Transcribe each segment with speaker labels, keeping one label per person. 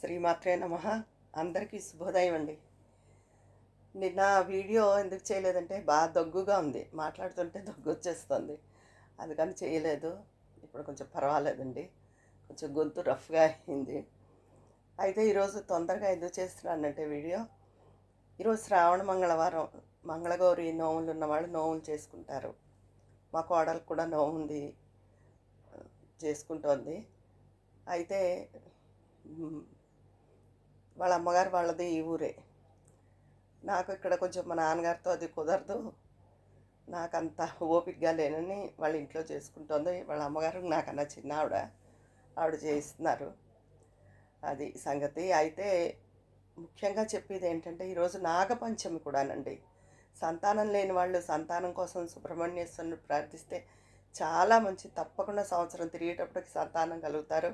Speaker 1: శ్రీమాత్రే నమ. అందరికీ శుభోదయం అండి. నిన్న వీడియో ఎందుకు చేయలేదంటే బాగా దగ్గుగా ఉంది. మాట్లాడుతుంటే దగ్గు వచ్చేస్తుంది అందుకని చేయలేదు. ఇప్పుడు కొంచెం పర్వాలేదండి. కొంచెం గొంతు రఫ్గా అయింది. అయితే ఈరోజు తొందరగా ఎందుకు చేస్తున్నానంటే వీడియో ఈరోజు శ్రావణ మంగళవారం మంగళగౌరి నోములు ఉన్నవాళ్ళు నోములు చేసుకుంటారు. మా కోడలు కూడా నోము ఉంది చేసుకుంటోంది. అయితే వాళ్ళ అమ్మగారు వాళ్ళది ఈ ఊరే. నాకు ఇక్కడ కొంచెం మా నాన్నగారితో అది కుదరదు. నాకు అంత ఓపికగా లేనని వాళ్ళ ఇంట్లో చేసుకుంటోంది. వాళ్ళ అమ్మగారు నాకన్నా చిన్న ఆవిడ. ఆవిడ చేయిస్తున్నారు. అది సంగతి. అయితే ముఖ్యంగా చెప్పేది ఏంటంటే ఈరోజు నాగపంచమి కూడానండి. సంతానం లేని వాళ్ళు సంతానం కోసం సుబ్రహ్మణ్యేశ్వరుని ప్రార్థిస్తే చాలా మంచి తప్పకుండా సంవత్సరం తిరిగేటప్పటికి సంతానం కలుగుతారు.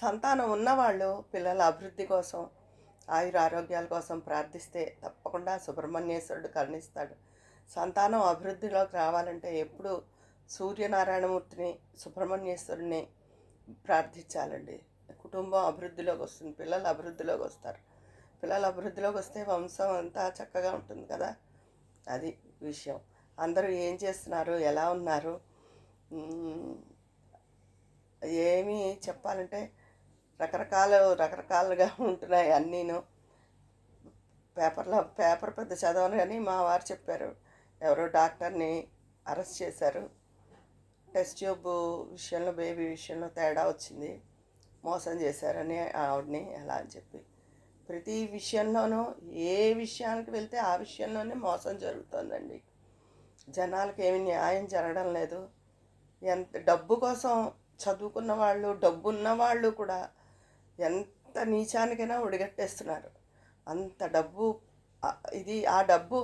Speaker 1: సంతానం ఉన్నవాళ్ళు పిల్లల అభివృద్ధి కోసం ఆయుర ఆరోగ్యాల కోసం ప్రార్థిస్తే తప్పకుండా సుబ్రహ్మణ్యేశ్వరుడు కరుణిస్తాడు. సంతానం అభివృద్ధిలోకి రావాలంటే ఎప్పుడు సూర్యనారాయణమూర్తిని సుబ్రహ్మణ్యేశ్వరుని ప్రార్థించాలండి. కుటుంబం అభివృద్ధిలోకి వస్తుంది పిల్లలు అభివృద్ధిలోకి వస్తారు. పిల్లలు అభివృద్ధిలోకి వస్తే వంశం అంతా చక్కగా ఉంటుంది కదా? అది విషయం. అందరూ ఏం చేస్తున్నారు? ఎలా ఉన్నారు? ఏమి ఏమీ చెప్పాలంటే రకరకాల రకరకాలుగా ఉంటున్నాయి అన్నీను. పేపర్లో పేపర్ పెద్ద చదవను కానీ మా వారు చెప్పారు ఎవరో డాక్టర్ని అరెస్ట్ చేశారు. టెస్ట్ ట్యూబ్ విషయంలో బేబీ విషయంలో తేడా వచ్చింది. మోసం చేశారని ఆవిడని అలా అని చెప్పి. ప్రతి విషయంలోనూ ఏ విషయానికి వెళ్తే ఆ విషయంలోనే మోసం జరుగుతుందండి. జనాలకు ఏమి న్యాయం జరగడం లేదు. ఎంత డబ్బు కోసం చదువుకున్న వాళ్ళు డబ్బు ఉన్నవాళ్ళు కూడా ఎంత నీచానికైనా ఒడిగట్టేస్తున్నారు. అంత డబ్బు ఇది ఆ డబ్బు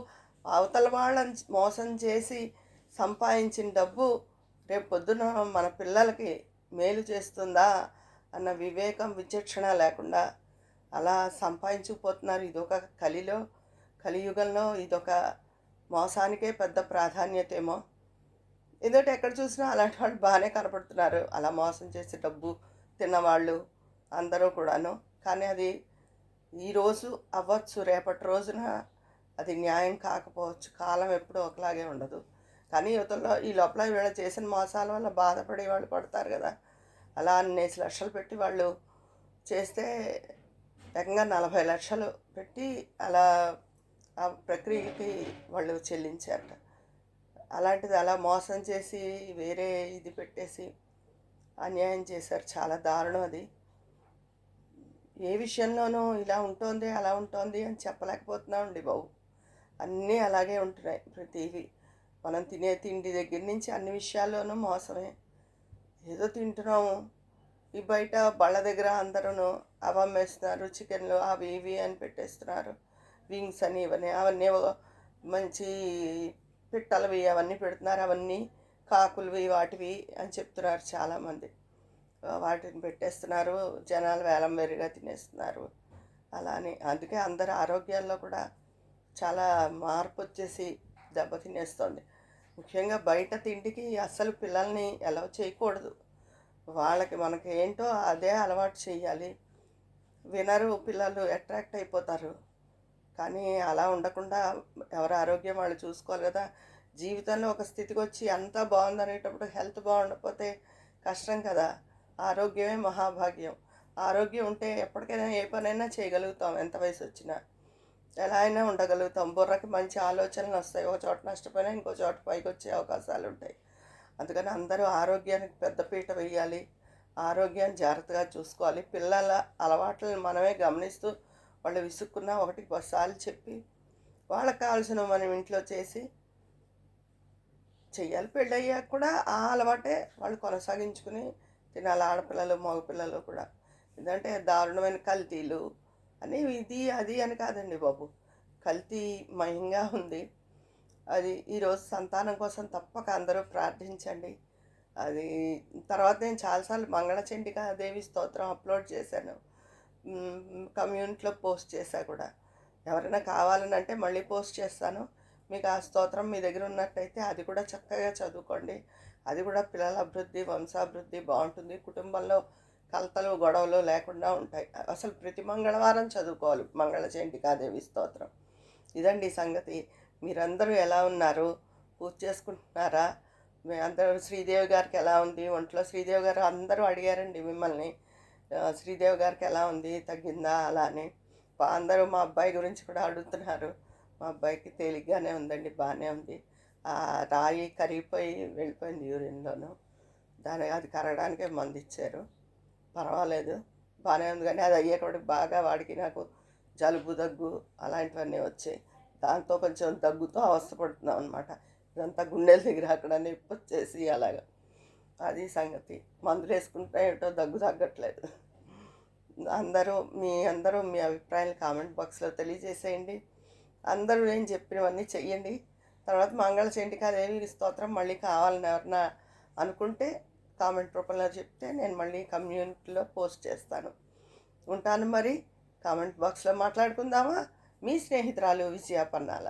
Speaker 1: అవతల వాళ్ళని మోసం చేసి సంపాదించిన డబ్బు రేపు పొద్దున మన పిల్లలకి మేలు చేస్తుందా అన్న వివేకం విచక్షణ లేకుండా అలా సంపాదించుకుపోతున్నారు. ఇదొక కలిలో కలియుగంలో ఇదొక మోసానికే పెద్ద ప్రాధాన్యత ఏమో. ఎందుకంటే ఎక్కడ చూసినా అలాంటి వాళ్ళు బాగానే కనపడుతున్నారు. అలా మోసం చేసే డబ్బు తిన్నవాళ్ళు అందరూ కూడాను. కానీ అది ఈరోజు అవ్వచ్చు రేపటి రోజున అది న్యాయం కాకపోవచ్చు కాలం ఎప్పుడూ ఒకలాగే ఉండదు. కానీ యువతలో ఈ లోపల వీళ్ళ చేసిన మోసాల వల్ల బాధపడే వాళ్ళు పడతారు కదా. అలా అన్నేసి లక్షలు పెట్టి వాళ్ళు చేస్తే ఏకంగా నలభై లక్షలు పెట్టి అలా ఆ ప్రక్రియకి వాళ్ళు చెల్లించారట. అలాంటిది అలా మోసం చేసి వేరే ఇది పెట్టేసి అన్యాయం చేశారు. చాలా దారుణం అది. ఏ విషయంలోనూ ఇలా ఉంటుంది అలా ఉంటుంది అని చెప్పలేకపోతున్నామండి బాబు. అన్నీ అలాగే ఉంటున్నాయి ప్రతివి మనం తినే తిండి దగ్గర నుంచి అన్ని విషయాల్లోనూ మోసమే. ఏదో తింటున్నాము. ఈ బయట బళ్ళ దగ్గర అందరూ అవి అమ్మేస్తున్నారు చికెన్లు అవి ఇవి అని పెట్టేస్తున్నారు. వింగ్స్ అని ఇవన్నీ అవన్నీ మంచి పిట్టలవి అవన్నీ పెడుతున్నారు. అవన్నీ కాకులవి వాటివి అని చెప్తున్నారు చాలామంది. వాటిని పెట్టేస్తున్నారు. జనాలు వేలం వేరుగా తినేస్తున్నారు. అలానే అందుకే అందరి ఆరోగ్యాల్లో కూడా చాలా మార్పు వచ్చేసి దెబ్బ తినేస్తుంది ముఖ్యంగా బయట తిండికి అస్సలు పిల్లల్ని ఎలా చేయకూడదు. వాళ్ళకి మనకి ఏంటో అదే అలవాటు చేయాలి. వినరు పిల్లలు అట్రాక్ట్ అయిపోతారు. కానీ అలా ఉండకుండా ఎవరి ఆరోగ్యం వాళ్ళు చూసుకోవాలి కదా. జీవితంలో ఒక స్థితికి వచ్చి అంతా బాగుందనేటప్పుడు హెల్త్ బాగుండకపోతే కష్టం కదా. ఆరోగ్యమే మహాభాగ్యం. ఆరోగ్యం ఉంటే ఎప్పటికైనా ఏ పనైనా చేయగలుగుతాం. ఎంత వయసు వచ్చినా. ఎలా అయినా ఉండగలుగుతాం. బుర్రకి మంచి ఆలోచనలు వస్తాయి. ఒక చోట నష్టపోయినా ఇంకో చోట పైకి వచ్చే అవకాశాలు ఉంటాయి. అందుకని అందరూ ఆరోగ్యానికి పెద్దపీట వేయాలి. ఆరోగ్యాన్ని జాగ్రత్తగా చూసుకోవాలి. పిల్లల అలవాట్లను మనమే గమనిస్తూ వాళ్ళు విసుక్కున్నా ఒకటికి సార్లు చెప్పి వాళ్ళకి కావాల్సిన మనం ఇంట్లో చేసి చెయ్యాలి. పెళ్ళయ్యాక కూడా ఆ అలవాటే వాళ్ళు కొనసాగించుకుని తినాలి ఆడపిల్లలు మగపిల్లలు కూడా. ఎందుకంటే దారుణమైన కల్తీలు. అని ఇది అది అని కాదండి బాబు. కల్తీ మయంగా ఉంది. అది ఈరోజు సంతానం కోసం తప్పక అందరూ ప్రార్థించండి. అది తర్వాత నేను చాలాసార్లు మంగళచండిక దేవి స్తోత్రం అప్లోడ్ చేశాను. కమ్యూనిటీలో పోస్ట్ చేశా కూడా. ఎవరైనా కావాలని అంటే మళ్ళీ పోస్ట్ చేస్తాను. మీకు ఆ స్తోత్రం మీ దగ్గర ఉన్నట్టయితే అది కూడా చక్కగా చదువుకోండి. అది కూడా పిల్లల అభివృద్ధి వంశాభివృద్ధి బాగుంటుంది. కుటుంబంలో కలతలు గొడవలు లేకుండా ఉంటాయి. అసలు ప్రతి మంగళవారం చదువుకోవాలి. మంగళ చండికాదేవి స్తోత్రం. ఇదండి సంగతి. మీరందరూ ఎలా ఉన్నారు? పూజ చేసుకుంటున్నారా? మీ అందరూ శ్రీదేవి గారికి ఎలా ఉంది? ఒంట్లో శ్రీదేవి గారు అందరూ అడిగారండి మిమ్మల్ని. శ్రీదేవి గారికి ఎలా ఉంది? తగ్గిందా? అలా అని. అందరూ మా అబ్బాయి గురించి కూడా అడుగుతున్నారు. మా అబ్బాయికి తేలిగ్గానే ఉందండి. బాగానే ఉంది. రాయి కరిగిపోయి వెళ్ళిపోయింది యూరిన్లోను. దాని అది కరగడానికే మందు ఇచ్చారు పర్వాలేదు. బాగానే ఉంది కానీ అది అయ్యేటప్పుడు బాగా వాడికి నాకు జలుబు దగ్గు అలాంటివన్నీ వచ్చాయి. దాంతో కొంచెం దగ్గుతో అవస్థపడుతున్నాం అనమాట ఇదంతా గుండెల దగ్గర అక్కడ నొప్పి వచ్చేసి అలాగా. అది సంగతి. మందులు వేసుకుంటే ఏంటో దగ్గు తగ్గట్లేదు. అందరూ మీ అందరూ మీ అభిప్రాయాలు కామెంట్ బాక్స్లో తెలియజేసేయండి. అందరూ నేను చెప్పినవన్నీ చెయ్యండి. తర్వాత మంగళ చండికాదేవి స్తోత్రం మళ్ళీ కావాలని ఎవరన్నా అనుకుంటే కామెంట్ రూపంలో చెప్తే నేను మళ్ళీ కమ్యూనిటీలో పోస్ట్ చేస్తాను. ఉంటాను మరి. కామెంట్ బాక్స్లో మాట్లాడుకుందామా? మీ స్నేహితురాలు విజయాపన్నాల